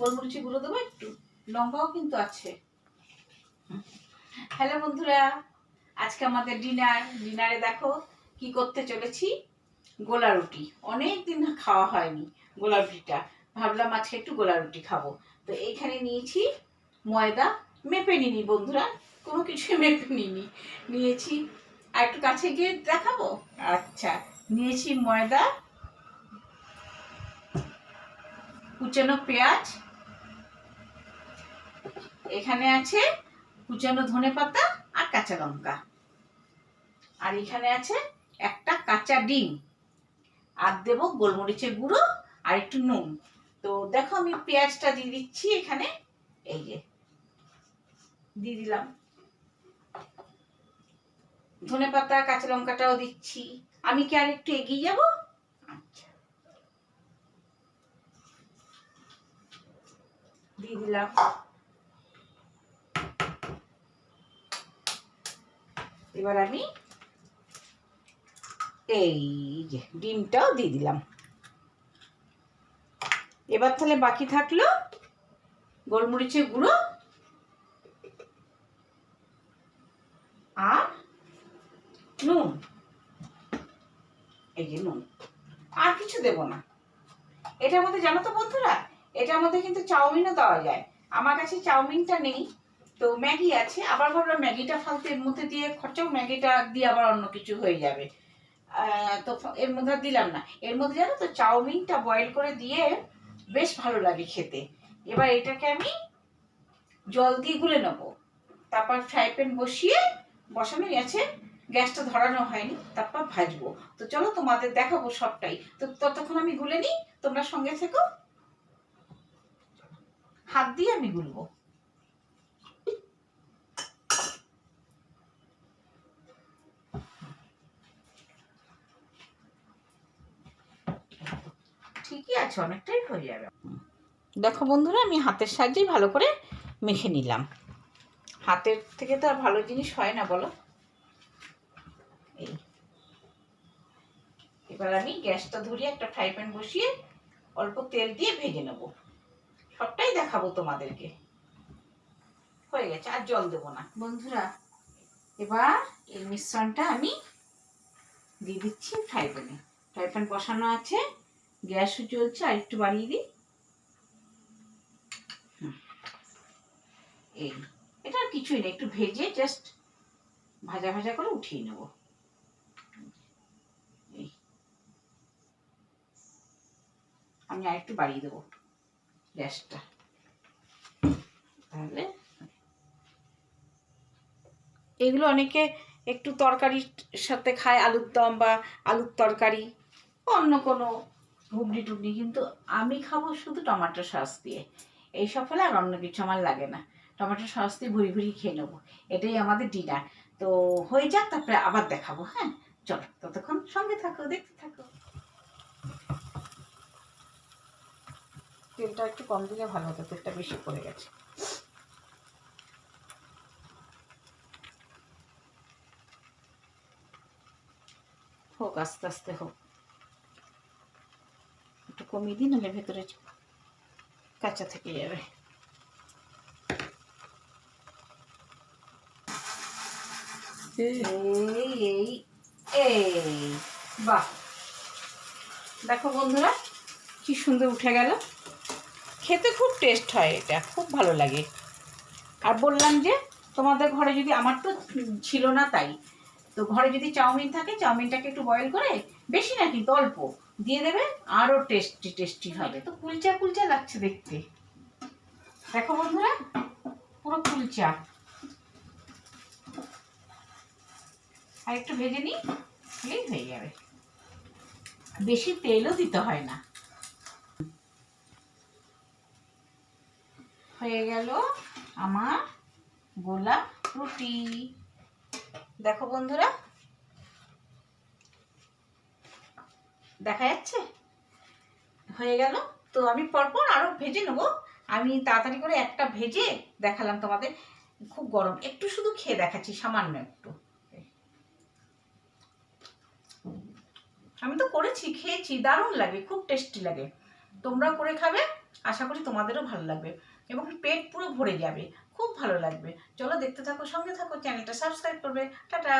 গোলমরিচি গুঁড়ো দেবো একটু। লঙ্কাও কিন্তু আছে। হ্যালো বন্ধুরা, আজকে আমাদের ডিনার। ডিনারে দেখো কি করতে চলেছি? গোলা রুটি। অনেক দিন খাওয়া হয়নি গোলা রুটিটা। ভাবলাম আজকে একটু গোলা রুটি খাব। তো এইখানে নিয়েছি ময়দা। মেপে নিনি বন্ধুরা, কোনো কিছু মেপে নিনি নিয়েছি আর একটু কাছে গিয়ে দেখাবো? আচ্ছা নিয়েছি ময়দা, কুচানো পেঁয়াজ এখানে আছে কুচানো ধনে পাতা আর কাঁচা লঙ্কা। আর এখানে আছে একটা কাঁচা ডিম। আর দেবো গোলমরিচের গুঁড়ো আর একটু নুন। তো দেখো আমি পেঁয়াজটা দিয়ে দিচ্ছি এখানে। এই যে, দিয়ে দিলাম। ধনে পাতা, কাঁচা লঙ্কাটাও দিচ্ছি। আমি কি আর একটু এগিয়ে যাব? আচ্ছা। দিয়ে দিলাম। এবার আমি এই যে ডিমটাও দিয়ে দিলাম। এবার তাহলে বাকি থাকল গোলমরিচের গুঁড়ো আর নুন। এই যে নুন। আর কিছু দেব না। এটার মধ্যে জানো তো বন্ধুরা, এটার মধ্যে কিন্তু চাউমিনও দেওয়া যায়। আমার কাছে চাউমিনটা নেই। তো ম্যাগি আছে, আবার ভাবলাম ম্যাগিটা ফালতু, এর মধ্যে দিয়ে খরচাও ম্যাগিটা দিয়ে আবার অন্য কিছু হয়ে যাবে। তো এর মধ্যে দিলাম না। এর মধ্যে জানো তো, চাউমিনটা বয়েল করে দিয়ে বেশ ভালো লাগে খেতে। এবার এটাকে আমি জল দিয়ে গুলে নেব। তারপর ফ্রাই প্যান বসিয়ে, বসানোই আছে, গ্যাসটা ধরানো হয়নি, তারপর ভাজবো। তো চলো তোমাদের দেখাবো সবটাই। তো ততক্ষণ আমি গুলে নিই, তোমরা সঙ্গে থেকো। হাত দিয়ে আমি গুলবো। ঠিকই আছে অনেকটাই হয়ে যাবে। দেখো বন্ধুরা আমি হাতের সাহায্যেই ভালো করে মেখে নিলাম। হাতের থেকে তো আর ভালো জিনিস হয় না বলো? এই। এবার আমি গ্যাসটা ধরিয়ে একটা ফ্রাই প্যান বসিয়ে অল্প তেল দিয়ে ভেজে নেব। সবটাই দেখাবো তোমাদেরকে। হয়ে গেছে আর জল দেবো না। বন্ধুরা এবার এই মিশ্রণটা আমি দিয়ে দিচ্ছি ফ্রাই প্যানে। ফ্রাই প্যান বসানো আছে। গ্যাসও চলছে, আর একটু বাড়িয়ে দিই। এই, এটা আর কিছুই না, একটু ভেজে জাস্ট ভাজা ভাজা করে উঠিয়ে নেব। আমি আর একটু বাড়িয়ে দেবো গ্যাসটা। তাহলে এগুলো অনেকে একটু তরকারির সাথে খায়, আলুর দম বা আলুর তরকারি, অন্য কোনো ঘুগনি টুগনি, কিন্তু আমি খাব শুধু টমেটো সস দিয়ে। এই সফলে আর অন্য কিছু আমার লাগে না। টমেটো সস দিয়ে ভুড়ি ভুড়ি খেয়ে নেব। এটাই আমাদের ডিনার তো হয়ে যাক, তারপরে আবার দেখাবো হ্যাঁ? চলো, ততক্ষণ সঙ্গে থাকো, দেখতে থাকো। তেলটা একটু কম দিলে ভালো হতো, তেলটা বেশি পড়ে গেছে। হোক, আস্তে আস্তে হোক। একটু কমিয়ে দিন নাহলে ভেতরে কাঁচা থেকে যাবে। এই। এই এই বাহ। দেখো বন্ধুরা কি সুন্দর উঠে গেল। খেতে খুব টেস্ট হয় এটা খুব ভালো লাগে। আর বললাম যে তোমাদের ঘরে যদি আমার তো ছিল না তাই। তো ঘরে যদি চাউমিন থাকে, চাউমিনটাকে একটু বয়েল করে বেশি না কিন্তু অল্প দিয়ে দেবে আরও টেস্টি টেস্টি হবে। তো কুলচা কুলচা লাগছে দেখতে। দেখো বন্ধুরা, পুরো কুলচা। আর একটু ভেজে নিই হয়ে যাবে। বেশি তেলও দিতে হয় না। হয়ে গেল আমার গোলা রুটি। দেখো বন্ধুরা। দেখা যাচ্ছে? হয়ে গেল। তো আমি পরপর আরও ভেজে নেব। আমি তাড়াতাড়ি করে একটা ভেজে দেখালাম তোমাদের। খুব গরম। একটু শুধু খেয়ে দেখাচ্ছি, সামান্য একটু। আমি তো করেছি, খেয়েছি। দারুণ লাগে, খুব টেস্টি লাগে। তোমরাও করে খাবে। আশা করি তোমাদেরও ভালো লাগবে এবং পেট পুরো ভরে যাবে। খুব ভালো লাগবে। চলো দেখতে থাকো, সঙ্গে থাকো, চ্যানেলটা সাবস্ক্রাইব করবে। টাটা!